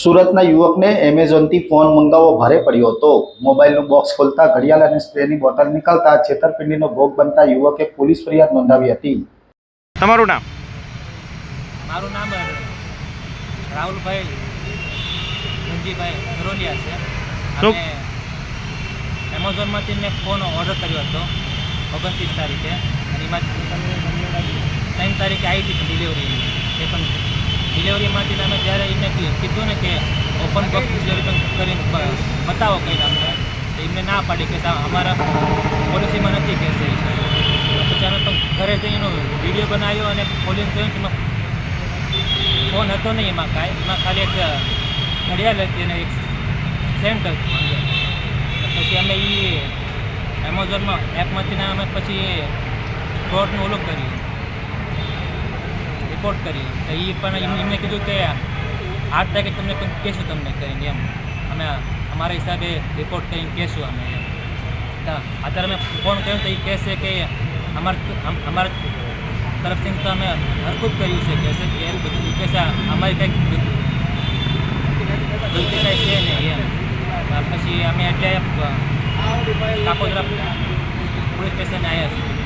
સુરતના યુવકને એમેઝોનથી ફોન મંગાવવો ભારે પડ્યો હતો. મોબાઈલનું બોક્સ ખોલતા ઘડિયાળ અને સ્પ્રેની બોટલ નીકળતા છેતરપિંડીનો ભોગ બનતા યુવકે પોલીસ ફરિયાદ નોંધાવી હતી. તમારું નામ? મારું નામ રાહુલભાઈ ધનજીભાઈ ધરોલિયા છે. અને એમેઝોનમાંથી મેં ફોન ઓર્ડર કર્યો હતો ઓગણત્રીસ તારીખે. અને એમાં ત્રણ તારીખે આવી હતી ડિલિવરી. એ પણ ડિલિવરીમાંથી અમે જ્યારે એમને કીધું ને કે ઓપન બોક્સ ડિલિવરી કરીને બતાવો કંઈ અમને તો એમને ના પાડી કે અમારા પોલિસીમાં નથી કે પછી અમે ઘરે જઈને વીડિયો બનાવ્યો અને પોલીસ જોયું એમાં ફોન હતો નહીં, એમાં કાંઈ, એમાં ખાલી એક ઘડિયાળ હતી અને એક સેન્ડ હતું પછી અમે એ એમેઝોનમાં એપમાંથી અમે પછી ફ્રોડનું ઓલું કર્યું. રિપોર્ટ કરી. તો એ પણ એમ- એમને કીધું કે આઠ તારીખે તમને કહેશું તમને કરીને એમ. અમે અમારા હિસાબે રિપોર્ટ કરીને કહેશું અમે એમ. અત્યારે અમે ફોન કર્યો તો એ કહેશે કે અમારા અમારા તરફથી તો અમે હરકું કર્યું છે, કહેશે કે એમ બધું. કહેશે, અમારી કંઈક ગલતી કંઈ છે નહીં એમ. પછી અમે એટલે કાપોદરા પોલીસ સ્ટેશને આવ્યા છીએ.